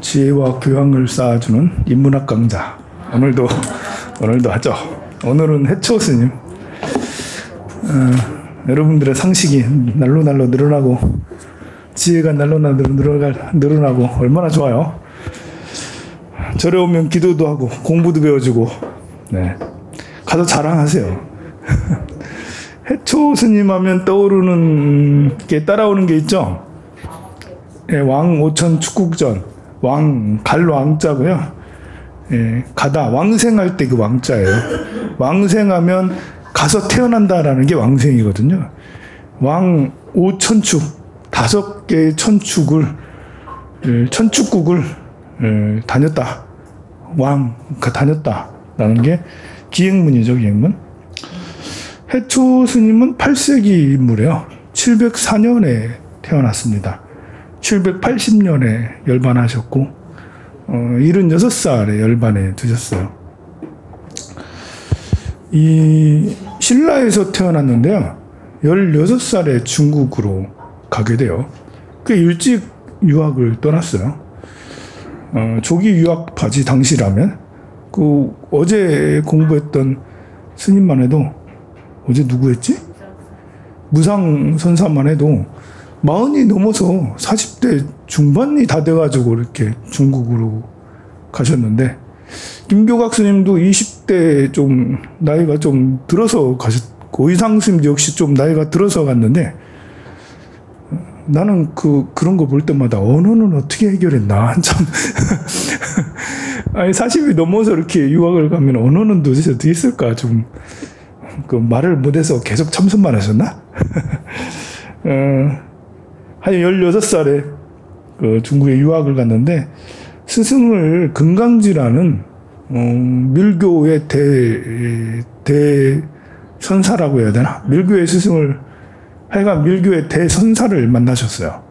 지혜와 교양을 쌓아주는 인문학 강좌. 오늘도 오늘도 하죠. 오늘은 해초 스님. 어, 여러분들의 상식이 날로 날로 늘어나고 지혜가 날로 날로 늘어갈 늘어나고 얼마나 좋아요. 절에 오면 기도도 하고 공부도 배워주고 네 가서 자랑하세요. 해초 스님 하면 떠오르는 게 따라오는 게 있죠. 예, 왕 오천 축국전 왕 갈왕자고요. 예, 가다 왕생할 때 그 왕자예요. 왕생하면 가서 태어난다라는 게 왕생이거든요. 왕 오천축 다섯 개의 천축을 예, 천축국을 예, 다녔다. 왕그 다녔다라는 게 기행문이죠, 기행문. 해초 스님은 8세기 인물이에요. 704년에 태어났습니다. 780년에 열반하셨고, 어, 76살에 열반에 드셨어요. 이 신라에서 태어났는데요. 16살에 중국으로 가게 돼요. 꽤 일찍 유학을 떠났어요. 어, 조기 유학파지 당시라면. 그 어제 공부했던 스님만 해도 어제 누구였지? 무상 선사만 해도 마흔이 넘어서 40대 중반이 다 돼가지고 이렇게 중국으로 가셨는데 김교각 스님도 20대 좀 나이가 좀 들어서 가셨고 의상 스님도 역시 좀 나이가 들어서 갔는데 나는 그 그런 거 볼 때마다 언어는 어떻게 해결했나? 한참. 아니 40이 넘어서 이렇게 유학을 가면 언어는 도대체 어떻게 있을까? 좀 그 말을 못해서 계속 참선만 하셨나? 어, 한 16살에 그 중국에 유학을 갔는데 스승을 금강지라는 어, 밀교의 대, 대선사라고 해야 되나? 밀교의 스승을 하여간 밀교의 대선사를 만나셨어요.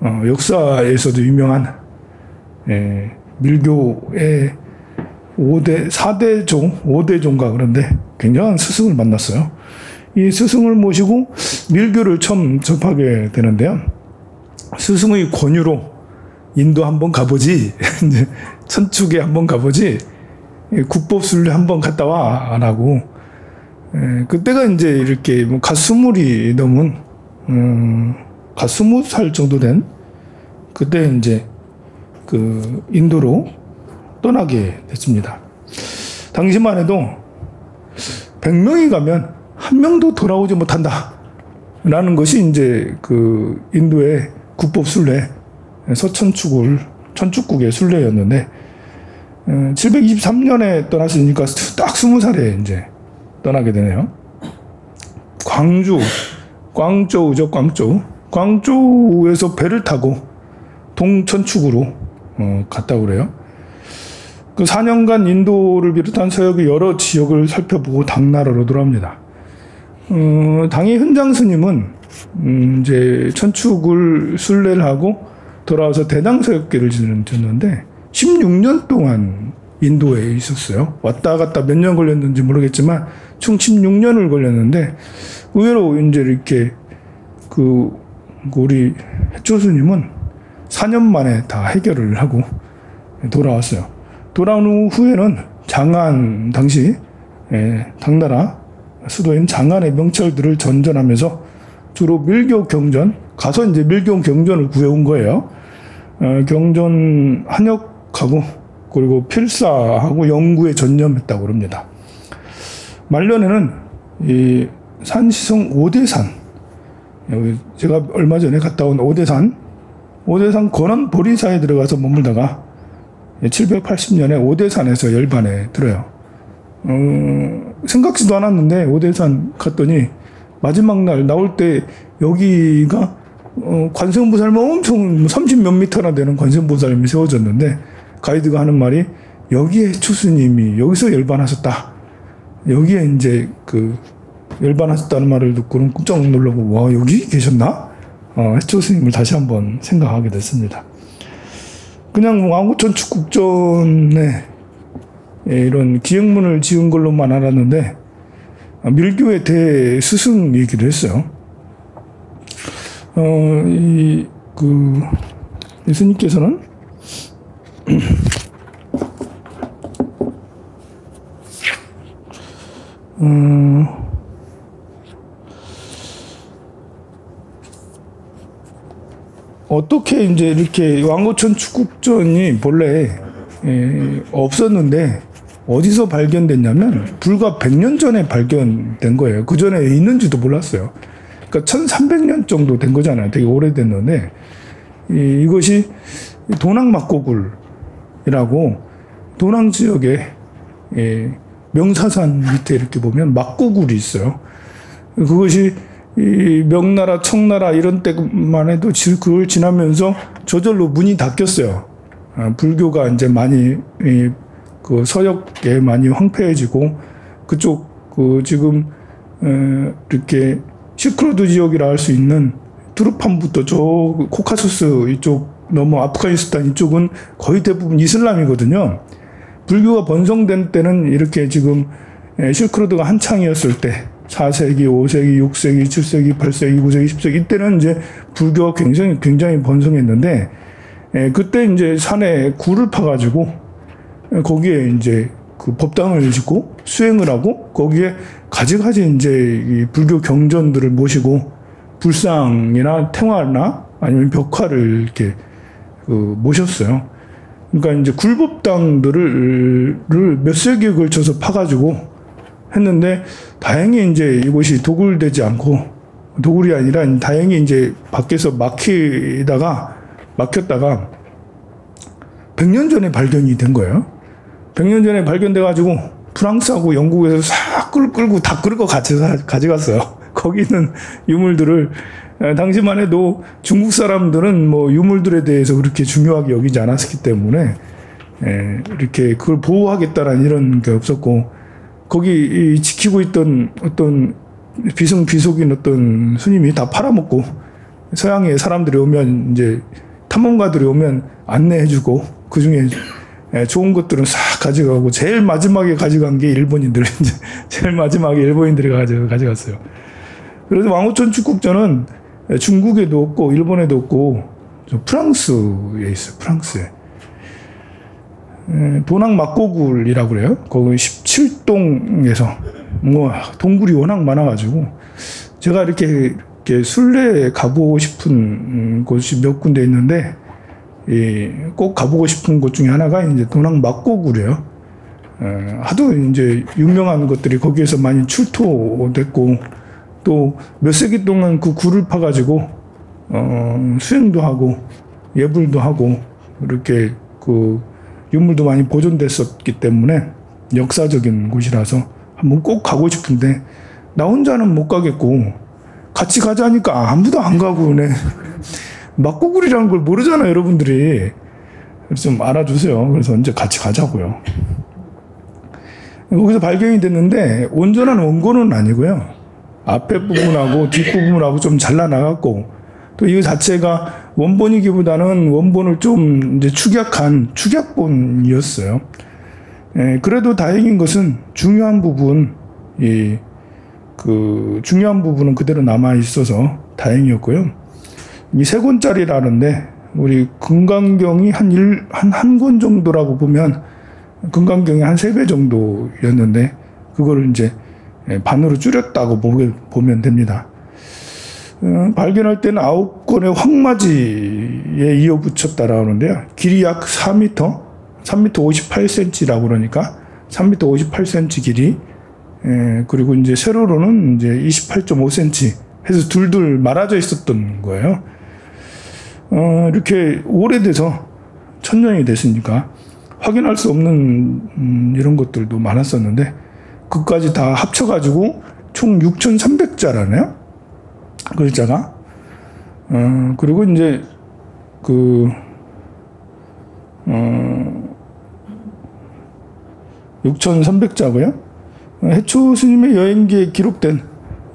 어, 역사에서도 유명한 예, 밀교의 5대, 4대 종, 5대 종가 그런데 굉장한 스승을 만났어요. 이 스승을 모시고 밀교를 처음 접하게 되는데요. 스승의 권유로 인도 한번 가보지. 천축에 한번 가보지. 국법순례 한번 갔다 와. 안 하고. 에, 그때가 이제 이렇게 뭐 가스물이 넘은, 음, 가 스무 살 정도 된 그때 이제 그 인도로 떠나게 됐습니다. 당시만 해도 100명이 가면 한 명도 돌아오지 못한다. 라는 것이 이제 그 인도의 국법 순례, 서천축을, 천축국의 순례였는데, 723년에 떠났으니까 딱 20살에 이제 떠나게 되네요. 광주, 광저우죠, 광저우. 광저우에서 배를 타고 동천축으로 어, 갔다고 그래요. 그 4년간 인도를 비롯한 서역의 여러 지역을 살펴보고 당나라로 돌아옵니다. 어, 당의 현장 스님은 음, 이제 천축을 순례를 하고 돌아와서 대당 서역계를 지냈는데 16년 동안 인도에 있었어요. 왔다 갔다 몇 년 걸렸는지 모르겠지만 총 16년을 걸렸는데 의외로 이제 이렇게 그 우리 해초 스님은 4년 만에 다 해결을 하고 돌아왔어요. 돌아온 후에는 장안 당시 예, 당나라 수도인 장안의 명철들을 전전하면서 주로 밀교 경전 가서 이제 밀교 경전을 구해온 거예요. 어, 경전 한역하고 그리고 필사하고 연구에 전념했다고 그럽니다. 말년에는 이 산시성 오대산 제가 얼마 전에 갔다 온 오대산 오대산 권원 보리사에 들어가서 머물다가 780년에 오대산에서 열반에 들어요. 어, 생각지도 않았는데 오대산 갔더니 마지막 날 나올 때 여기가 어, 관세음보살만 엄청 30 몇 미터나 되는 관세음보살님이 세워졌는데 가이드가 하는 말이 여기에 추수님이 여기서 열반하셨다. 여기에 이제 그 열반하셨다는 말을 듣고는 깜짝 놀라고 와 여기 계셨나? 어, 해초 스님을 다시 한번 생각하게 됐습니다. 그냥 왕구천 축국전에 이런 기행문을 지은 걸로만 알았는데 밀교의 대스승이기도 했어요. 어, 이, 그, 예수님께서는 음, 어떻게 이제 이렇게 왕고천 축국전이 본래 예, 없었는데 어디서 발견됐냐면 불과 100년 전에 발견된 거예요. 그 전에 있는지도 몰랐어요. 그러니까 1300년 정도 된 거잖아요. 되게 오래됐는데 이, 이것이 도낭 막고굴이라고 도낭 지역에 예, 명사산 밑에 이렇게 보면 막고굴이 있어요. 그것이 이 명나라, 청나라 이런 때만 해도 지- 그걸 지나면서 저절로 문이 닫혔어요. 아, 불교가 이제 많이 이, 그 서역에 많이 황폐해지고 그쪽 그 지금 에, 이렇게 시크로드 지역이라 할 수 있는 투르판부터 저 코카소스 이쪽 넘어 아프가니스탄 이쪽은 거의 대부분 이슬람이거든요. 불교가 번성된 때는 이렇게 지금 에, 실크로드가 한창이었을 때 4세기, 5세기, 6세기, 7세기, 8세기, 9세기, 10세기 이때는 이제 불교가 굉장히 굉장히 번성했는데 에, 그때 이제 산에 굴을 파가지고 에, 거기에 이제 그 법당을 짓고 수행을 하고 거기에 가지가지 이제 이 불교 경전들을 모시고 불상이나 탱화나 아니면 벽화를 이렇게 그 모셨어요. 그러니까 이제 굴법당들을 몇 세기에 걸쳐서 파가지고 했는데 다행히 이제 이곳이 도굴되지 않고 도굴이 아니라 다행히 이제 밖에서 막히다가 막혔다가 100년 전에 발견이 된 거예요. 100년 전에 발견돼 가지고 프랑스하고 영국에서 싹 끌, 끌고 다 끌고 같이 가- 가져갔어요. 거기 있는 유물들을 에, 당시만 해도 중국 사람들은 뭐 유물들에 대해서 그렇게 중요하게 여기지 않았기 때문에 에, 이렇게 그걸 보호하겠다라는 이런 게 없었고 거기 이 지키고 있던 어떤 비승비속인 어떤 스님이 다 팔아먹고 서양의 사람들이 오면 이제 탐험가들이 오면 안내해주고 그 중에 좋은 것들은 싹 가져가고 제일 마지막에 가져간 게 일본인들 이제 제일 마지막에 일본인들이 가져 가져갔어요. 그래서 왕호천 축국전은 중국에도 없고 일본에도 없고 저 프랑스에 있어요. 프랑스에. 에, 도낭 막고굴이라고 그래요. 거기 17동에서 뭐 동굴이 워낙 많아가지고 제가 이렇게, 이렇게 순례 가보고 싶은 음, 곳이 몇 군데 있는데 이, 꼭 가보고 싶은 곳 중에 하나가 이제 도낭 막고굴이에요. 에, 하도 이제 유명한 것들이 거기에서 많이 출토됐고 또 몇 세기 동안 그 굴을 파가지고 어, 수행도 하고 예불도 하고 이렇게 그 유물도 많이 보존됐었기 때문에 역사적인 곳이라서 한번 꼭 가고 싶은데 나 혼자는 못 가겠고 같이 가자니까 아무도 안 가고 네. 막고굴이라는 걸 모르잖아요 여러분들이 좀 알아주세요 그래서 언제 같이 가자고요 거기서 발견이 됐는데 온전한 원고는 아니고요 앞에 부분하고 뒷 부분하고 좀 잘라나갔고 또이 자체가 원본이기보다는 원본을 좀 이제 축약한 축약본이었어요. 예, 그래도 다행인 것은 중요한 부분, 이, 그, 중요한 부분은 그대로 남아 있어서 다행이었고요. 이 세 권짜리라는데, 우리 금강경이 한 일, 한, 한 권 정도라고 보면, 금강경이 한 세 배 정도였는데, 그거를 이제 예, 반으로 줄였다고 보- 보면 됩니다. 어, 발견할 때는 아홉 건의 황마지에 이어 붙였다라고 하는데요. 길이 약 4m, 3m 58cm라고 그러니까 3m 58cm 길이, 에, 그리고 이제 세로로는 이제 28.5cm 해서 둘둘 말아져 있었던 거예요. 어, 이렇게 오래돼서 천년이 됐으니까 확인할 수 없는 음, 이런 것들도 많았었는데 그까지 다 합쳐가지고 총 6,300자라네요. 글자가. 어, 그리고 이제, 그, 어, 6,300자고요. 해초 스님의 여행기에 기록된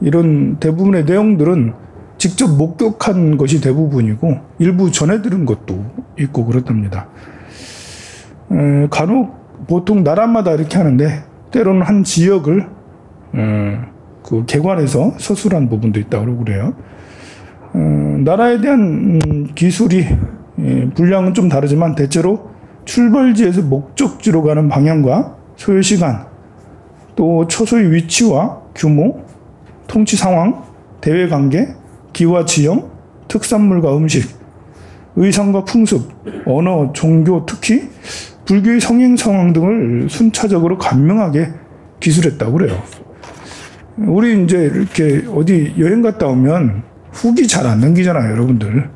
이런 대부분의 내용들은 직접 목격한 것이 대부분이고 일부 전해 들은 것도 있고 그렇답니다. 에, 간혹 보통 나라마다 이렇게 하는데 때로는 한 지역을 에, 그 개관해서 서술한 부분도 있다고 그래요. 어, 나라에 대한 음, 기술이 예, 분량은 좀 다르지만 대체로 출발지에서 목적지로 가는 방향과 소요 시간, 또 처소의 위치와 규모, 통치 상황, 대외 관계, 기와 지형, 특산물과 음식, 의상과 풍습, 언어, 종교, 특히 불교의 성행 상황 등을 순차적으로 간명하게 기술했다고 그래요. 우리 이제 이렇게 어디 여행 갔다 오면 후기 잘 안 남기잖아요, 여러분들.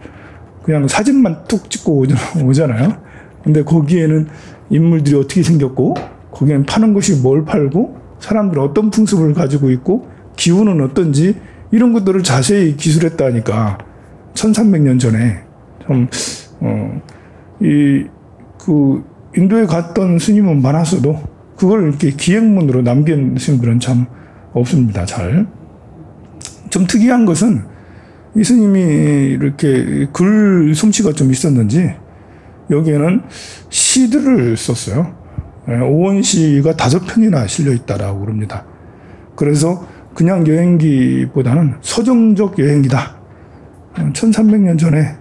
그냥 사진만 툭 찍고 오잖아요. 근데 거기에는 인물들이 어떻게 생겼고, 거기에는 파는 것이 뭘 팔고, 사람들은 어떤 풍습을 가지고 있고, 기후는 어떤지, 이런 것들을 자세히 기술했다니까. 1300년 전에. 참, 어, 이, 그, 인도에 갔던 스님은 많았어도, 그걸 이렇게 기행문으로 남긴 스님들은 참 없습니다, 잘. 좀 특이한 것은, 이 스님이 이렇게 글 솜씨가 좀 있었는지, 여기에는 시들을 썼어요. 예, 오원시가 다섯 편이나 실려 있다라고 그럽니다. 그래서 그냥 여행기보다는 서정적 여행기다. 1300년 전에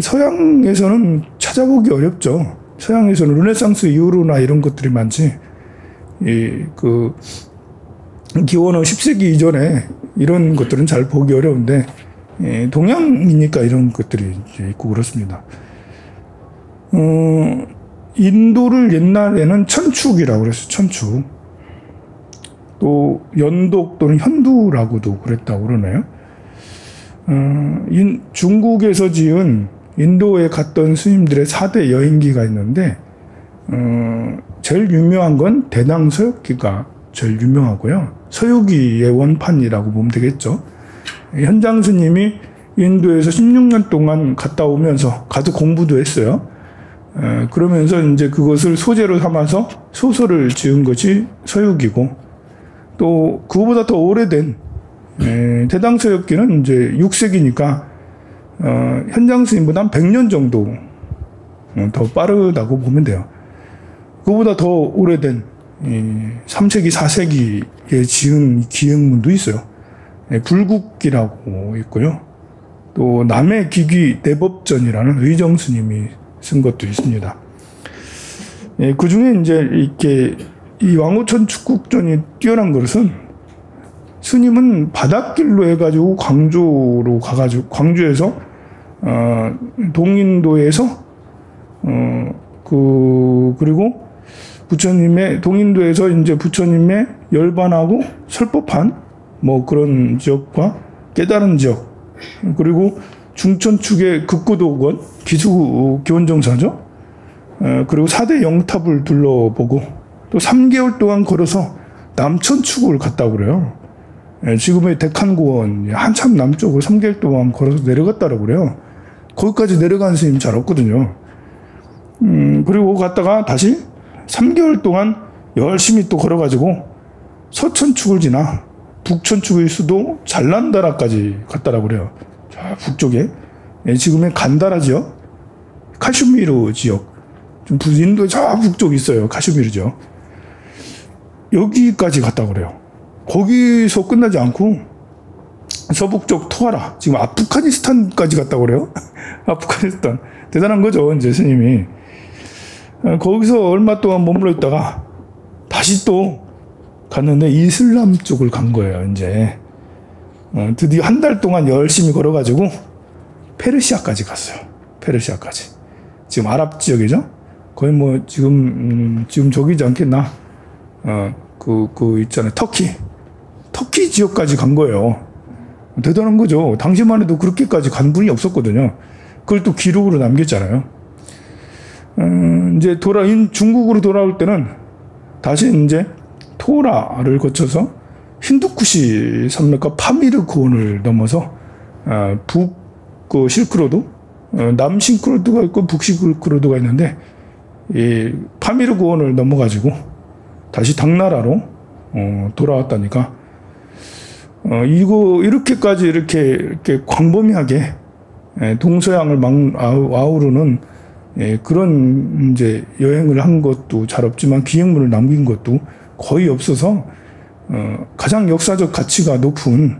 서양에서는 찾아보기 어렵죠. 서양에서는 르네상스 이후로나 이런 것들이 많지. 이그 기원후 10세기 이전에 이런 것들은 잘 보기 어려운데 예, 동양이니까 이런 것들이 있고 그렇습니다. 어, 인도를 옛날에는 천축이라고 그랬어요. 천축. 또 연독 또는 현두라고도 그랬다고 그러네요. 어, 인, 중국에서 지은 인도에 갔던 스님들의 4대 여행기가 있는데 어, 제일 유명한 건 대낭 서역기가 제일 유명하고요. 서유기의 원판이라고 보면 되겠죠. 현장 스님이 인도에서 16년 동안 갔다 오면서 가서 공부도 했어요. 에, 그러면서 이제 그것을 소재로 삼아서 소설을 지은 것이 서유기고 또 그거보다 더 오래된 에, 대당서역기는 이제 6세기니까 어, 현장 스님보다 한 100년 정도 어, 더 빠르다고 보면 돼요. 그보다 더 오래된 이 3세기, 4세기에 지은 기행문도 있어요. 예, 불국기라고 있고요. 또 남의 기기 대법전이라는 의정 스님이 쓴 것도 있습니다. 예, 그 중에 이제 이렇게 이 왕호천 축국전이 뛰어난 것은 스님은 바닷길로 해가지고 광주로 가가지고 광주에서 어, 동인도에서 어, 그 그리고 부처님의 동인도에서 이제 부처님의 열반하고 설법한 뭐 그런 지역과 깨달은 지역 그리고 중천 축의 극구도원 기수 교원정사죠. 그리고 4대 영탑을 둘러보고 또 3개월 동안 걸어서 남천 축을 갔다 그래요. 지금의 대칸고원 한참 남쪽으로 3개월 동안 걸어서 내려갔다고 그래요. 거기까지 내려간 스님 잘 없거든요. 음, 그리고 갔다가 다시 3개월 동안 열심히 또 걸어가지고 서천축을 지나 북천축의 수도 잘난다라까지 갔다라고 그래요. 저 북쪽에. 예, 지금의 간다라 지역, 카슈미르 지역, 좀 인도 저 북쪽 있어요. 카슈미르 지역. 여기까지 갔다고 그래요. 거기서 끝나지 않고 서북쪽 토하라, 지금 아프가니스탄까지 갔다고 그래요. 아프가니스탄. 대단한 거죠, 이제 스님이. 어, 거기서 얼마 동안 머물러 있다가 다시 또 갔는데 이슬람 쪽을 간 거예요, 이제. 어, 드디어 한 달 동안 열심히 걸어가지고 페르시아까지 갔어요. 페르시아까지. 지금 아랍 지역이죠? 거의 뭐 지금, 음, 지금 저기지 않겠나? 어, 그, 그 있잖아요. 터키. 터키 지역까지 간 거예요. 대단한 거죠. 당시만 해도 그렇게까지 간 분이 없었거든요. 그걸 또 기록으로 남겼잖아요. 음, 이제 돌아, 중국으로 돌아올 때는 다시 이제 토라를 거쳐서 힌두쿠시 산맥과 파미르 고원을 넘어서 어, 북그 실크로드, 어, 남 실크로드가 있고 북 실크로드가 있는데 이 파미르 고원을 넘어가지고 다시 당나라로 어, 돌아왔다니까. 어, 이거 이렇게까지 이렇게 이렇게 광범위하게 예, 동서양을 막 아우 르는 예, 그런 이제 여행을 한 것도 잘 없지만 기행문을 남긴 것도 거의 없어서 어, 가장 역사적 가치가 높은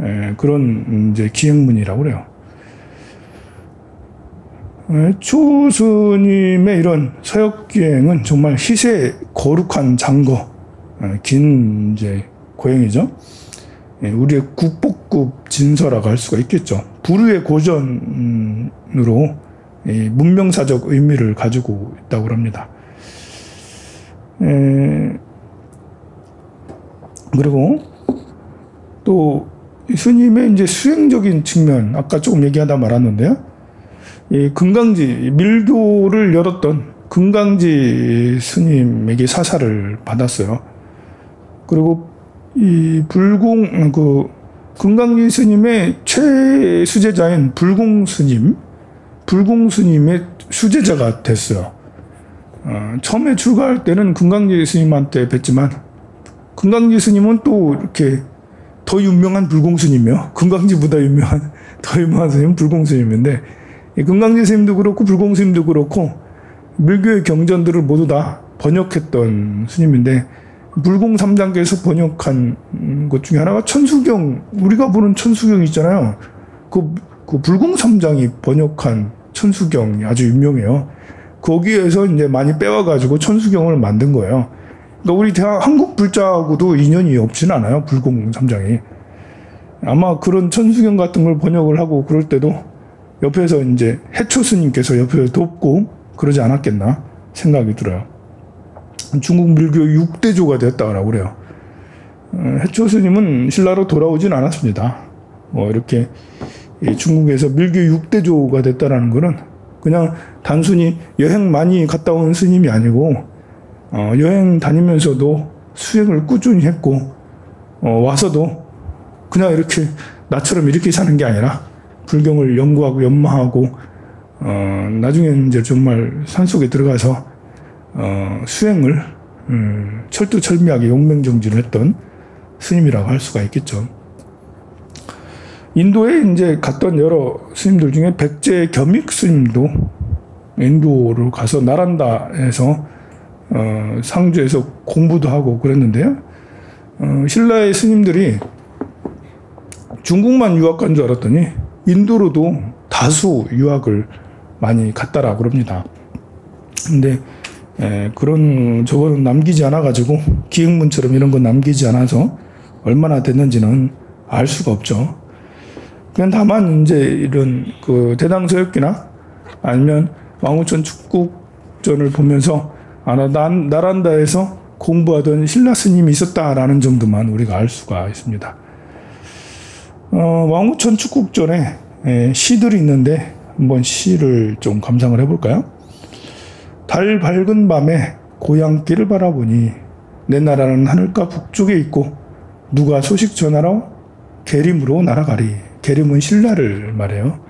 에, 그런 이제 기행문이라고 그래요. 에, 초스님의 이런 서역기행은 정말 희세 거룩한 장거, 에, 긴 이제 고행이죠. 예, 우리의 국보급 진서라고 할 수가 있겠죠. 부르의 고전으로 이 문명사적 의미를 가지고 있다고 합니다. 에, 그리고 또 스님의 이제 수행적인 측면, 아까 조금 얘기하다 말았는데요. 이 금강지 밀교를 열었던 금강지 스님에게 사사를 받았어요. 그리고 이 불공 그 금강지 스님의 최수제자인 불공 스님, 불공 스님의 수제자가 됐어요. 어, 처음에 출가할 때는 금강지 스님한테 뵀지만 금강지 스님은 또 이렇게 더 유명한 불공 스님이요. 금강지보다 유명한 더 유명한 스님은 불공 스님인데 이 금강지 스님도 그렇고 불공 스님도 그렇고 밀교의 경전들을 모두 다 번역했던 스님인데 불공 3단계에서 번역한 것 중에 하나가 천수경 우리가 보는 천수경 있잖아요. 그, 그 불공 3장이 번역한 천수경이 아주 유명해요. 거기에서 이제 많이 빼와가지고 천수경을 만든 거예요. 그러니까 우리 대한 한국 불자하고도 인연이 없진 않아요. 불공 3장이. 아마 그런 천수경 같은 걸 번역을 하고 그럴 때도 옆에서 이제 해초 스님께서 옆에서 돕고 그러지 않았겠나 생각이 들어요. 중국 밀교 6대조가 되었다고 그래요. 어, 해초 스님은 신라로 돌아오진 않았습니다. 뭐 이렇게 중국에서 밀교 6대조가 됐다라는 것은 그냥 단순히 여행 많이 갔다 온 스님이 아니고 어, 여행 다니면서도 수행을 꾸준히 했고 어, 와서도 그냥 이렇게 나처럼 이렇게 사는 게 아니라 불경을 연구하고 연마하고 어, 나중에 이제 정말 산속에 들어가서 어, 수행을 음, 철두철미하게 용맹정진을 했던 스님이라고 할 수가 있겠죠. 인도에 이제 갔던 여러 스님들 중에 백제 겸익 스님도 인도로 가서 나란다에서 어, 상주에서 공부도 하고 그랬는데요. 어, 신라의 스님들이 중국만 유학 간 줄 알았더니 인도로도 다수 유학을 많이 갔다라고 합니다. 근데 에, 그런 저거는 남기지 않아 가지고 기획문처럼 이런 건 남기지 않아서 얼마나 됐는지는 알 수가 없죠. 그냥 다만 이제 이런 그 대당서역기나 아니면 왕우천 축국전을 보면서 아, 나, 나란다에서 공부하던 신라 스님이 있었다라는 정도만 우리가 알 수가 있습니다. 어, 왕우천 축국전에 에, 시들이 있는데 한번 시를 좀 감상을 해볼까요? 달 밝은 밤에 고향길을 바라보니 내 나라는 하늘가 북쪽에 있고 누가 소식 전하러 계림으로 날아가리. 계림은 신라를 말해요.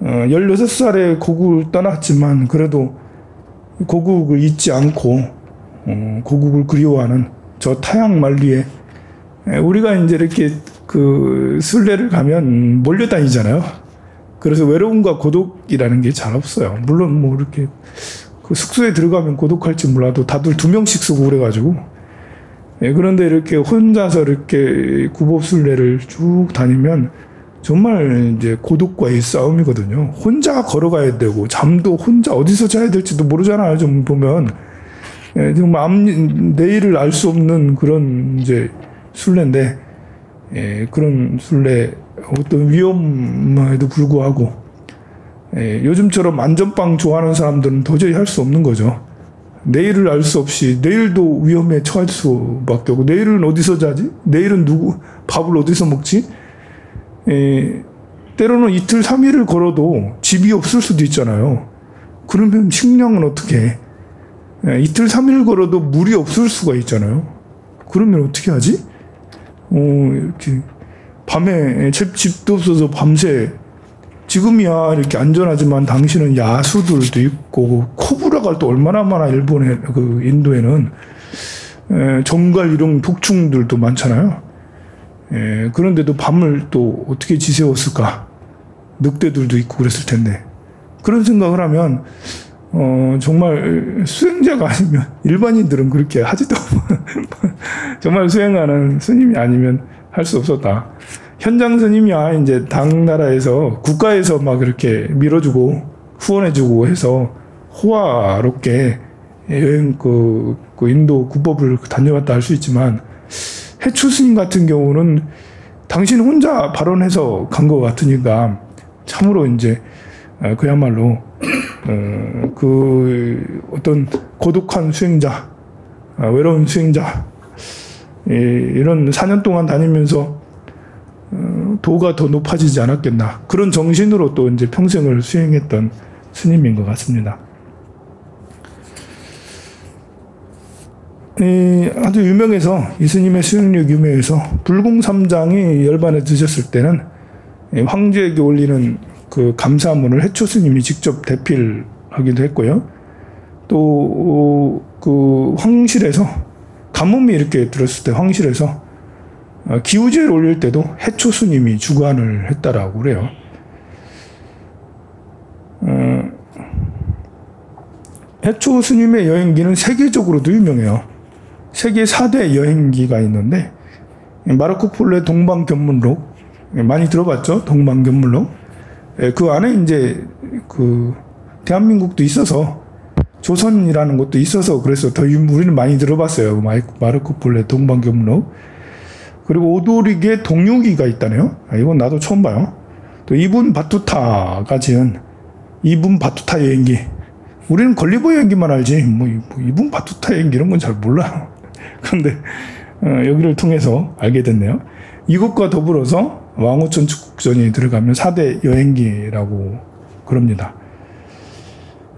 어, 16살에 고국을 떠났지만 그래도 고국을 잊지 않고 어, 고국을 그리워하는 저 타양 만리에 우리가 이제 이렇게 그 순례를 가면 몰려다니잖아요. 그래서 외로움과 고독이라는 게 잘 없어요. 물론 뭐 이렇게 그 숙소에 들어가면 고독할지 몰라도 다들 두 명씩 쓰고 그래가지고 예, 그런데 이렇게 혼자서 이렇게 구법순례를 쭉 다니면 정말 이제 고독과의 싸움이거든요. 혼자 걸어가야 되고 잠도 혼자 어디서 자야 될지도 모르잖아요. 좀 보면 예, 정말 앞 내일을 알 수 없는 그런 이제 순례인데 예, 그런 순례 어떤 위험에도 불구하고 예, 요즘처럼 안전빵 좋아하는 사람들은 도저히 할 수 없는 거죠. 내일을 알 수 없이 내일도 위험에 처할 수밖에 없고 내일은 어디서 자지? 내일은 누구 밥을 어디서 먹지? 에, 때로는 이틀 삼일을 걸어도 집이 없을 수도 있잖아요. 그러면 식량은 어떻게 해? 이틀 삼일 걸어도 물이 없을 수가 있잖아요. 그러면 어떻게 하지? 어, 이렇게 밤에 집, 집도 없어서 밤새 지금이야 이렇게 안전하지만 당신은 야수들도 있고 코브라가 또 얼마나 많아 일본에 그 인도에는 에, 정갈 이런 독충들도 많잖아요. 에, 그런데도 밤을 또 어떻게 지새웠을까? 늑대들도 있고 그랬을 텐데 그런 생각을 하면 어, 정말 수행자가 아니면 일반인들은 그렇게 하지도 정말 수행하는 스님이 아니면 할 수 없었다. 현장 스님이야 이제 당나라에서 국가에서 막 이렇게 밀어주고 후원해주고 해서 호화롭게 여행 그, 그 인도 국법을 다녀왔다 할 수 있지만 해추 스님 같은 경우는 당신 혼자 발언해서 간 것 같으니까 참으로 이제 어, 그야말로 어, 그 어떤 고독한 수행자, 어, 외로운 수행자 이, 이런 4년 동안 다니면서 어, 도가 더 높아지지 않았겠나 그런 정신으로 또 이제 평생을 수행했던 스님인 것 같습니다. 아주 유명해서 이 스님의 수행력 유명해서 불공삼장이 열반에 드셨을 때는 이 황제에게 올리는 그 감사문을 해초 스님이 직접 대필하기도 했고요. 또 그 황실에서 가뭄이 이렇게 들었을 때 황실에서 어, 기우제를 올릴 때도 해초 스님이 주관을 했다라고 그래요. 어, 해초 스님의 여행기는 세계적으로도 유명해요. 세계 4대 여행기가 있는데 마르코 폴로의 동방견문록 많이 들어봤죠? 동방견문록 예, 그 안에 이제 그 대한민국도 있어서 조선이라는 것도 있어서 그래서 더 유- 우리는 많이 들어봤어요. 마르코 폴로의 동방견문록 그리고 오도릭의 동유기가 있다네요. 아, 이건 나도 처음 봐요. 또 이분 바투타가 지은 이분 바투타 여행기. 우리는 걸리버 여행기만 알지. 뭐, 이- 뭐 이분 바투타 여행기 이런 건 잘 몰라요. 그런데 어, 여기를 통해서 알게 됐네요. 이것과 더불어서 왕호천 축국전이 들어가면 4대 여행기라고 그럽니다.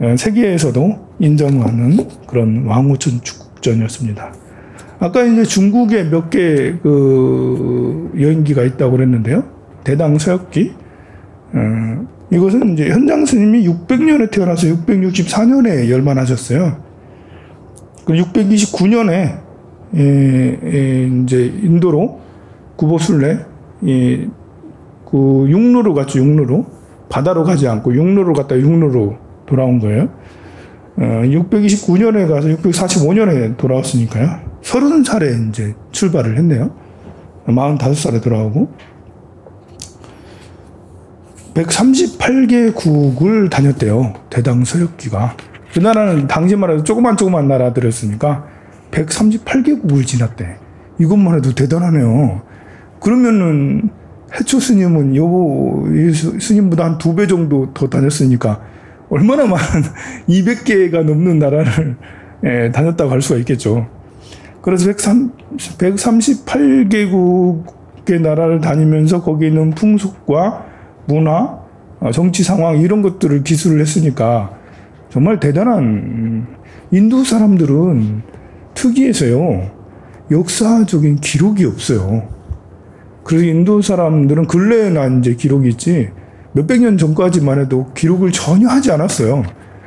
어, 세계에서도 인정하는 그런 왕호천 축국전이었습니다. 아까 이제 중국에 몇 개 그 여행기가 있다고 그랬는데요. 대당 서역기. 어, 이것은 이제 현장 스님이 600년에 태어나서 664년에 열만하셨어요. 그 629년에 예, 예, 이제 인도로 구보술래 예, 그 육로로 갔죠. 육로로 바다로 가지 않고 육로로 갔다 육로로 돌아온 거예요. 어, 629년에 가서 645년에 돌아왔으니까요. 30살에 이제 출발을 했네요. 45살에 돌아오고 138개 국을 다녔대요. 대당 서역기가. 그 나라는 당시만 해도 조그만 조그만 나라들이었으니까 138개국을 지났대. 이것만 해도 대단하네요. 그러면은 해초 스님은 요 스님보다 한 두 배 정도 더 다녔으니까 얼마나 많은 200개가 넘는 나라를 예, 다녔다고 할 수가 있겠죠. 그래서 138개국의 나라를 다니면서 거기 있는 풍속과 문화, 어, 정치 상황 이런 것들을 기술을 했으니까 정말 대단한 음, 인도 사람들은 특이해서요 역사적인 기록이 없어요. 그래서 인도 사람들은 근래에나 이제 기록이 있지 몇백 년 전까지만 해도 기록을 전혀 하지 않았어요.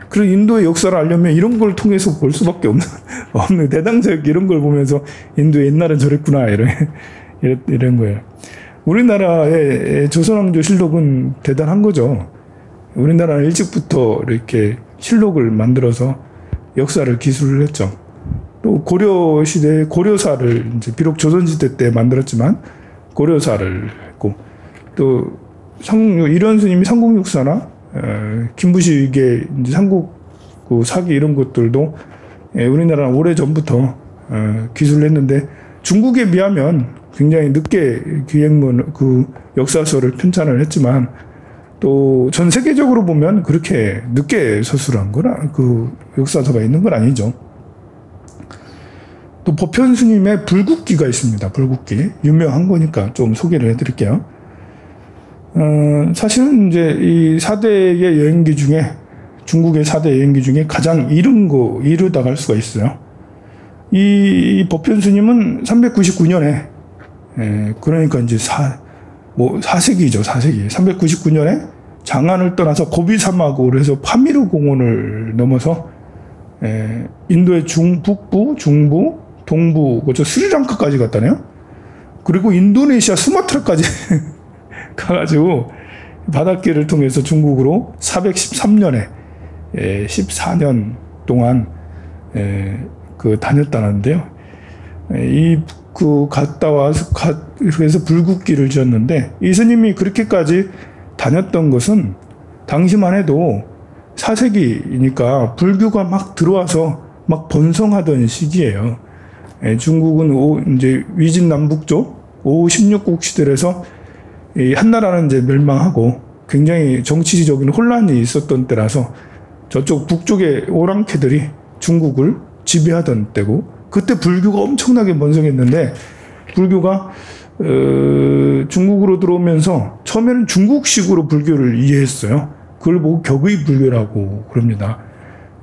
그래서 인도의 역사를 알려면 이런 걸 통해서 볼 수밖에 없는, 없는 대당적 이런 걸 보면서 인도 옛날엔 저랬구나 이런 이런, 이런 거예요. 우리나라의 조선왕조 실록은 대단한 거죠. 우리나라는 일찍부터 이렇게 실록을 만들어서 역사를 기술을 했죠. 또 고려 시대 고려사를 이제 비록 조선 시대 때 만들었지만 고려사를 했고 또 성, 이런 스님이 삼국육사나 어, 김부식의 이제 삼국 그 사기 이런 것들도 예, 우리나라는 오래 전부터 어, 기술을 했는데 중국에 비하면 굉장히 늦게 기행문 그 역사서를 편찬을 했지만 또 전 세계적으로 보면 그렇게 늦게 서술한 거라 그 역사서가 있는 건 아니죠. 또 보편 스님의 불국기가 있습니다. 불국기 유명한 거니까 좀 소개를 해드릴게요. 어, 사실은 이제 이 4대의 여행기 중에 중국의 4대 여행기 중에 가장 이른 거 이르다고 할 수가 있어요. 이, 이 법현 스님은 399년에 예, 그러니까 이제 4, 뭐 4세기죠. 4세기. 399년에 장안을 떠나서 고비 사막으로 해서 파미르 공원을 넘어서 예, 인도의 중북부, 중부, 동부, 그저 스리랑카까지 갔다네요. 그리고 인도네시아 스마트라까지 가가지고 바닷길을 통해서 중국으로 413년에 예, 14년 동안 예, 그 다녔다는데요. 예, 이그 갔다 와서 가, 그래서 불국기를 지었는데 이 스님이 그렇게까지 다녔던 것은 당시만 해도 4세기니까 불교가 막 들어와서 막 번성하던 시기예요. 예, 중국은 오, 이제 위진 남북 쪽 5, 16국 시대에서 이 한나라는 이제 멸망하고 굉장히 정치적인 혼란이 있었던 때라서 저쪽 북쪽의 오랑캐들이 중국을 지배하던 때고 그때 불교가 엄청나게 번성했는데 불교가 어, 중국으로 들어오면서 처음에는 중국식으로 불교를 이해했어요. 그걸 보고 격의 불교라고 그럽니다.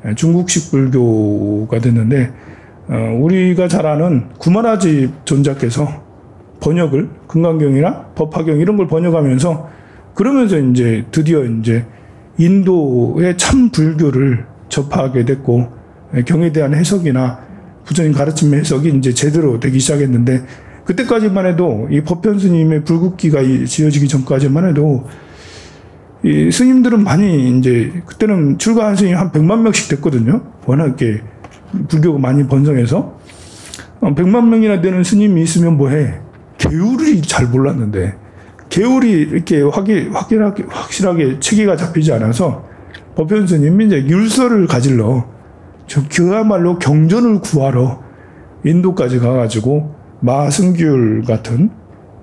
예, 중국식 불교가 됐는데 어, 우리가 잘 아는 구마라지 존자께서 번역을 금강경이나 법화경 이런 걸 번역하면서 그러면서 이제 드디어 이제 인도의 참 불교를 접하게 됐고 예, 경에 대한 해석이나 부처님 가르침 해석이 이제 제대로 되기 시작했는데 그때까지만 해도 이 법현 스님의 불국기가 이- 지어지기 전까지만 해도 이 스님들은 많이 이제 그때는 출가한 스님 한 100만 명씩 됐거든요. 워낙 이렇게 불교가 많이 번성해서 어, 100만 명이나 되는 스님이 있으면 뭐해? 개울이 잘 몰랐는데 개울이 이렇게 확인, 확실하게, 확실하게 체계가 잡히지 않아서 법현 스님이 이제 율서를 가질러 저 그야말로 경전을 구하러 인도까지 가가지고 마승규율 같은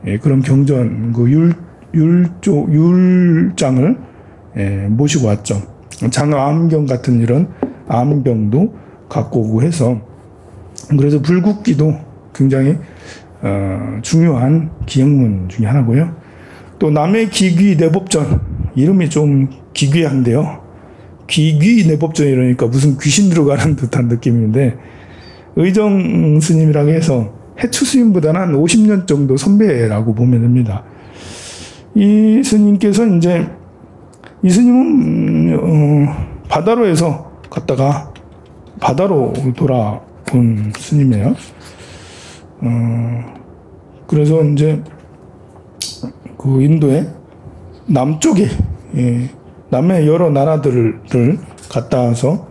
예, 그런 경전 그 율, 율조, 율장을 예, 모시고 왔죠. 장암경 같은 이런 암경도 갖고 오고 해서 그래서 불국기도 굉장히 어, 중요한 기행문 중에 하나고요. 또 남의 기귀 내법전 이름이 좀 기괴한데요. 기귀 내법전 이러니까 무슨 귀신 들어가는 듯한 느낌인데 의정 스님이라고 해서 해추 스님보다는 한 50년 정도 선배라고 보면 됩니다. 이 스님께서 이제 이 스님은 음, 어, 바다로에서 갔다가 바다로 돌아온 스님이에요. 어, 그래서 이제 그 인도의 남쪽에 예, 남의 여러 나라들을 갔다 와서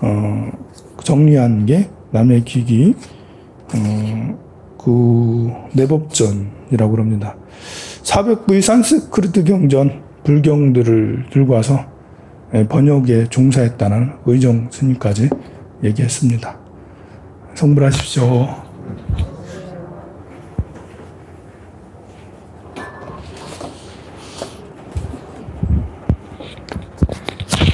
어, 정리한 게 남의 기기 어, 그 내법전이라고 그럽니다. 400부의 산스크리트 경전 불경들을 들고 와서 예, 번역에 종사했다는 의정 스님까지 얘기했습니다. 성불하십시오.